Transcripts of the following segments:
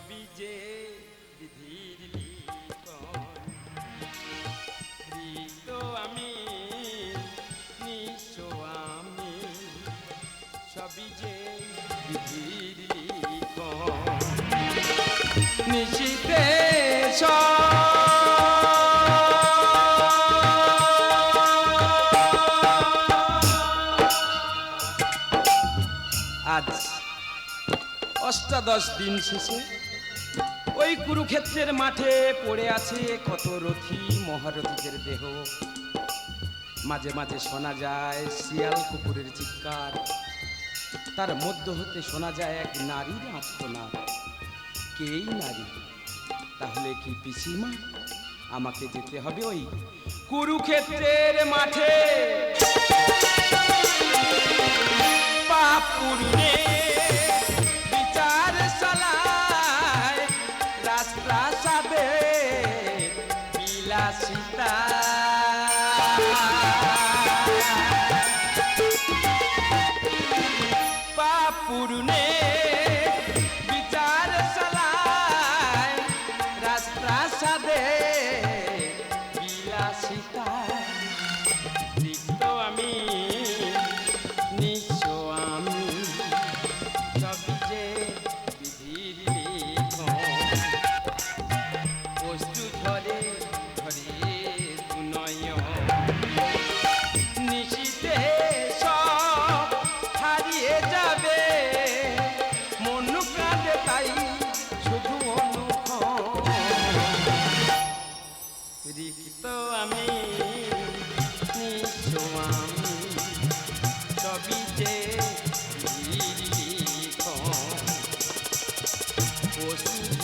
সবই যে বিধির লিখন। আমি নিঃস্ব আমি, সবই যে বিধির নিশিতে আজ অষ্টাদশ দিন শেষে ওই কুরুক্ষেত্রের মাঠে পড়ে আছে কত রথী মহারথীদের দেহ। মাঝে মাঝে শোনা যায় শিয়াল কুকুরের চিৎকার। তার মধ্য হতে শোনা যায় এক নারীর আত্মনাদ কেই নারী? তাহলে কি পিসিমা? আমাকে যেতে হবে ওই কুরুক্ষেত্রের মাঠে।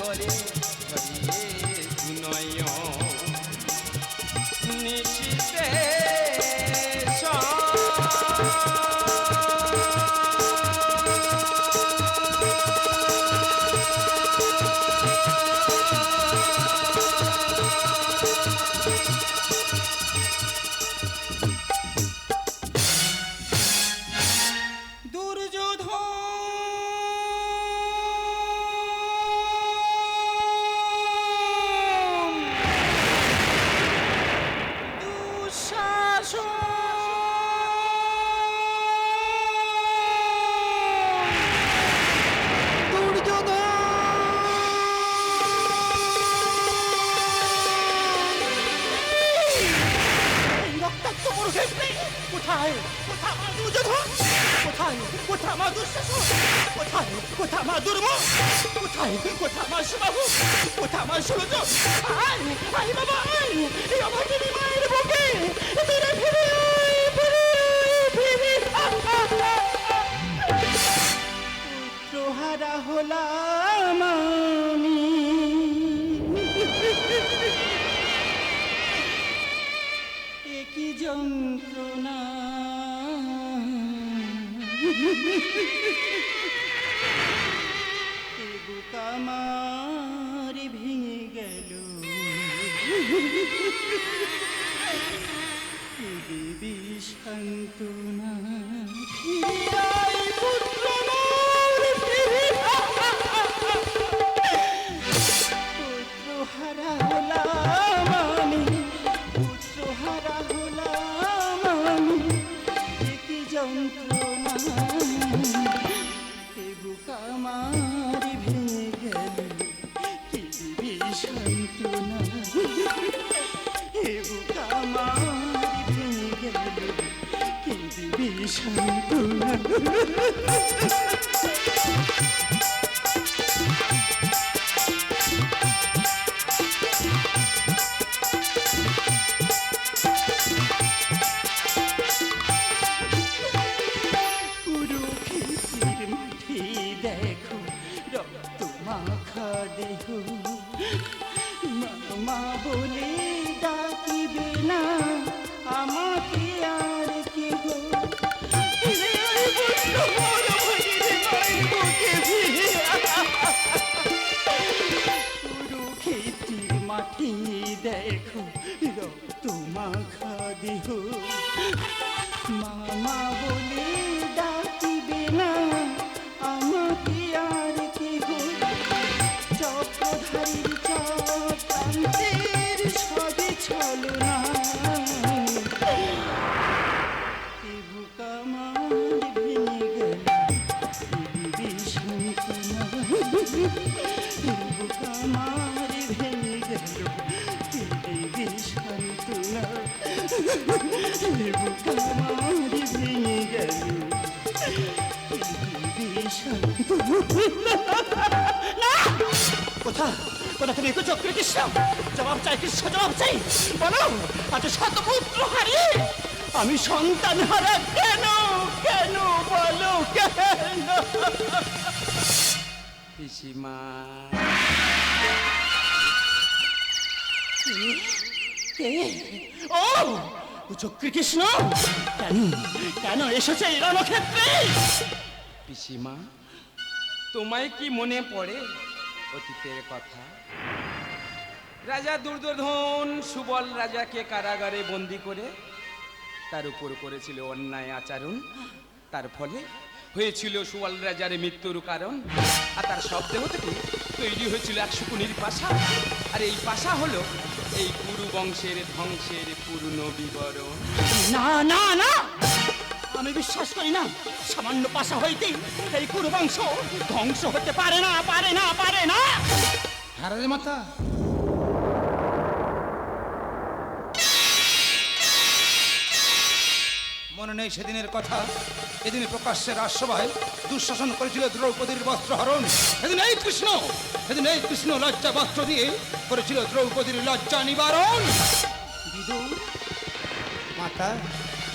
পশু ধরে ধরে দুনয় নিশিতে দুর্যোধন কোথায়? কোথা মা দুঃশাসন? কোথায়? কোথা মা দুর্ম? কোথায়? কোথা মা শিবাহু? কোথা মা সুরজ আয় আয় বাবা, আয়! এই অভাগিনী মায়ের বুকে। ফিরে ফিরে ফিরে পুত্রহারা হলাম আমি। একই যন্ত্রণা আমার ভেঙে গেল। দেবী সান্ত্বনা ফিরে না। পুত্র সান্ত্বনা দেখো। মাটি দেখো রক্ত মাখা দেহ মামা বলে ডাকিবে না, আমাকে আর কেহ। চক্রধারীর চক্রান্তের সবে চলো না। Thank you. কোথা কোথা তুমি চক্রে কৃষ্ণ জবাব চাই কৃষ্ণ জবাব চাই? বলো, আজ শতপুত্র হারিয়ে আমি সন্তান হারা কেন? কেন বলো, কেন? পিসিমা। ও! চক্রী কৃষ্ণ? কেন কেন এসেছে রণক্ষেত্রে? পিসিমা, তোমায় কি মনে পড়ে অতীতের কথা? রাজা দুর্যোধন সুবল রাজাকে কারাগারে বন্দি করে তার উপর করেছিল অন্যায় আচরণ। তার ফলে হয়েছিল সুবল রাজার মৃত্যুর কারণ। আর তার সব দেহ থেকে তৈরি হয়েছিল এক শকুনির পাশা। আর এই পাশা হলো এই গুরু বংশের ধ্বংসের পূর্ণ বিবরণ। না না না! আমি বিশ্বাস করি না সামান্য পাশা হইতে এই গুরু বংশ ধ্বংস হতে পারে না পারে না পারে না! হারে মাতা নেই সেদিনের কথা এদিন প্রকাশ্যে রাজসভায় দুঃশাসন করেছিল দ্রৌপদীর বস্ত্র হরণ। সেদিন এই কৃষ্ণ, সেদিন এই কৃষ্ণ লজ্জা বস্ত্র দিয়ে করেছিল দ্রৌপদীর লজ্জা নিবারণ। মাতা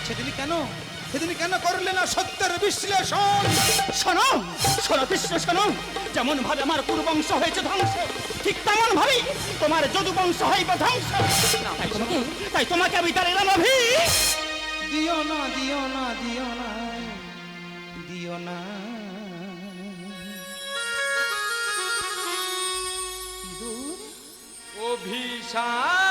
সেদিন কেন? সেদিন কেন করলে না সত্যের বিশ্লেষণ? শোনো শোনো কৃষ্ণ যেমন ভাবে আমার কুরুবংশ হয়েছে ধ্বংস, ঠিক তেমন ভাবে তোমার যদু বংশ হইবে ধ্বংস। তাই তোমাকে আমি অভি। দিও না দিও না দিও না দিও না। অভিশাপ।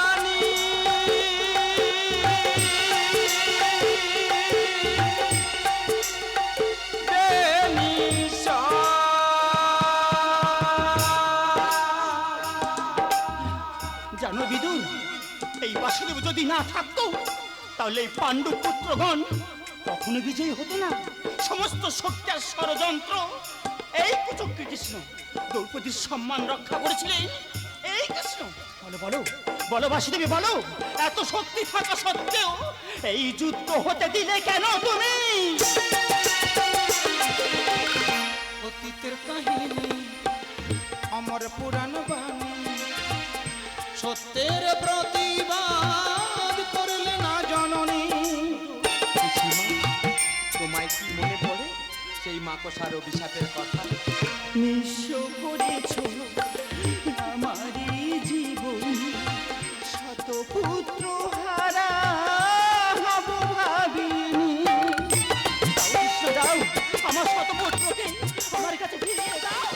বাসুদেব যদি না থাকতো, তাহলে এই পাণ্ডব পুত্রগণ কখনো বিজয়ী হতো না। সমস্ত শক্তি আর ষড়যন্ত্র এই কুচক্রী কৃষ্ণ দ্রৌপদীর সম্মান রক্ষা করেছিলেন। এই কৃষ্ণ, বলো বলো বলো বাসুদেবী, বলো, এত শক্তি থাকা সত্ত্বেও এই যুদ্ধ হতে দিলে কেন তুমি? অতীতের কাহিনী, অমর পুরাণ বাণী, সত্যের প্রতিবাদ করলে না জননী। তোমায় কি মনে পড়ে সেই মাকসার অভিশাপের কথা? নিঃস্ব করেছ আমারই জীবন। শত পুত্র হারা হব ভাবিনি। দাও আমার শত পুত্রকে আমার কাছে ফিরিয়ে দাও।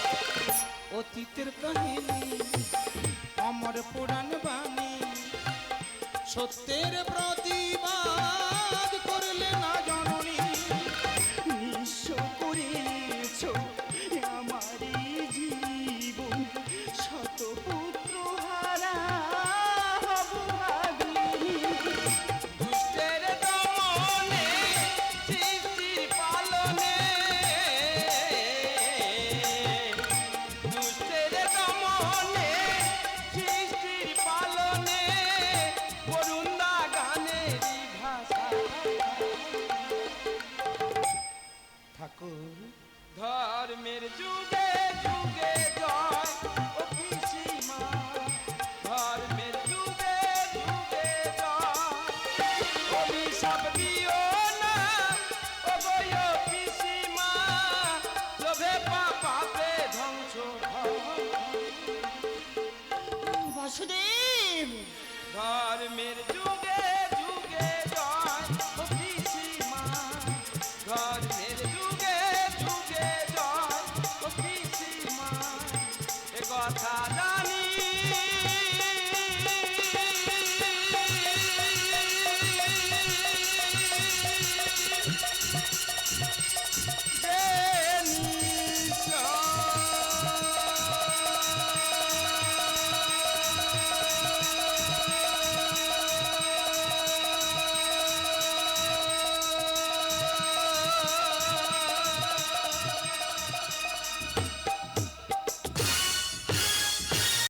অতীতের কাহিনী সত্যের প্রতিবাদ admit it. Do